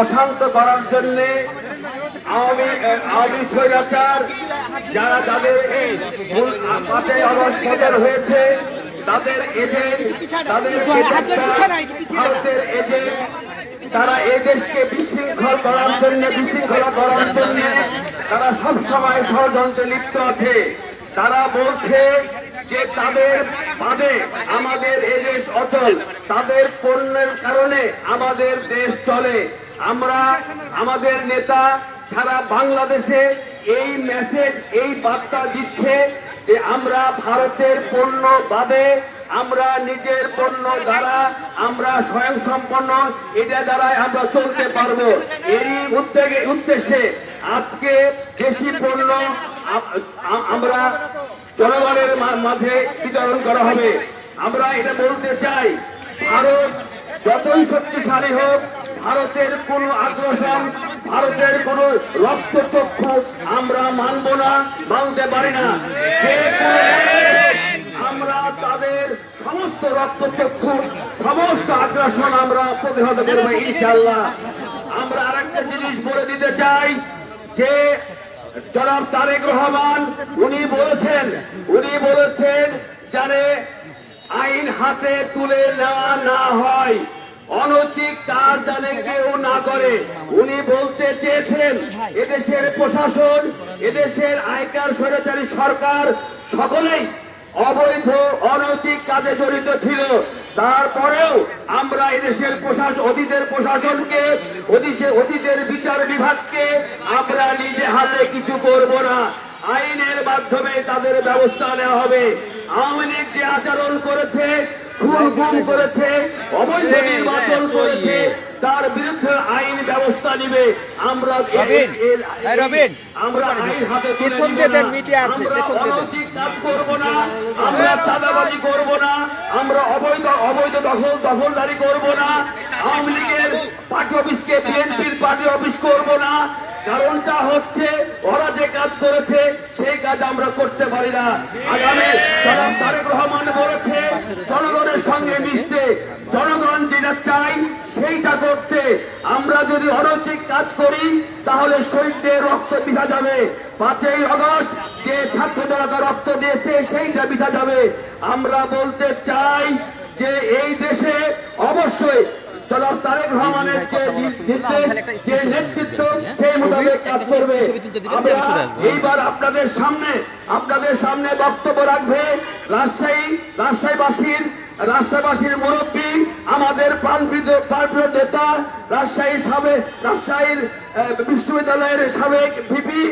অশান্ত করার জন্য আওয়ামী আওয়ামী স্বৈরাচার যারা তাদের সদর হয়েছে তাদের এজেন্ট তাদের ভারতের এজেন্ট তারা এদেশকে বিশৃঙ্খল করার জন্য বিশৃঙ্খলা করার জন্য তারা সব সময় ষড়যন্ত্রে লিপ্ত আছে। তারা বলছে যে তাদের বাদে আমাদের এদেশ অচল তাদের পণ্যের কারণে আমাদের দেশ চলে। আমরা, আমাদের নেতা সারা বাংলাদেশে এই মেসেজ এই বার্তা দিচ্ছে যে আমরা ভারতের পণ্য বাদে, আমরা নিজের পণ্য দ্বারা, আমরা স্বয়ং সম্পন্ন এটা দ্বারাই আমরা চলতে পারব। এরই উদ্যোগে, উদ্দেশ্যে আজকে দেশি পণ্য আমরা জনগণের মাঝে বিতরণ করা হবে। আমরা এটা বলতে চাই, ভারত যতই শক্তিশালী হোক ভারতের কোন আগ্রাসন, ভারতের কোন রক্তচক্ষু আমরা মানব না, মানতে পারি না। আমরা তাদের সমস্ত রক্তচক্ষু, সমস্ত আগ্রাসন আমরা প্রতিহত করব ইনশাল্লাহ আমরা আর একটা জিনিস বলে দিতে চাই, যে জনাব তারেক রহমান, উনি বলেছেন উনি বলেছেন, যারে আইন হাতে তুলে নেওয়া না হয় অনৈতিক কাজ জানে কেউ না করে। উনি বলতে চেয়েছেন এদেশের প্রশাসন, এদেশের আয়কার স্বৈরাচারী সরকার সকলেই অবৈধ, অনৈতিক কাজে জড়িত ছিল। তারপরেও আমরা এদেশের প্রশাসন অতীতের প্রশাসনকে, অতীতে অতীতের বিচার বিভাগকে আমরা নিজে হাতে কিছু করব না। আইনের মাধ্যমে তাদের ব্যবস্থা নেওয়া হবে। আওয়ামী লীগ যে আচরণ করেছে খুন গুম করেছে অবৈধ নির্বাচন করেছে তার বিরুদ্ধে আইন ব্যবস্থা নিবে। আমরা আমরা আইন হাতে কাজ করব না। আমরা চাঁদাবাজি করব না। আমরা অবৈধ অবৈধ দখল দখলদারি করব না। আওয়ামী লীগের পার্টি অফিসকে বিএনপির পার্টি অফিস করব না। কারণটা হচ্ছে, ওরা যে কাজ করেছে, সেই কাজ আমরা করতে পারি না। আগামী জনাব তারেক রহমান বলেছে, জনগণের সঙ্গে মিশতে জনগণ যেটা চাই সেইটা করতে। আমরা যদি অনৈতিক কাজ করি, তাহলে শহীদদের রক্ত বিধা যাবে। পাঁচই অগস্ট যে ছাত্র জনতা রক্ত দিয়েছে, সেইটা বিধা যাবে। আমরা বলতে চাই যে এই দেশে জনাব তারেক রহমানের যে নির্দেশ যে নেতৃত্ব সেই মোতাবেক কাজ করবে। এইবার আপনাদের সামনে আপনাদের সামনে বক্তব্য রাখবে রাজশাহী রাজশাহীবাসীর রাজশাহীবাসীর মুরব্বী আমাদের প্রাণপ্রিয় প্রাণপ্রিয় নেতা রাজশাহী সাবেক রাজশাহীর বিশ্ববিদ্যালয়ের সাবেক ভিপি।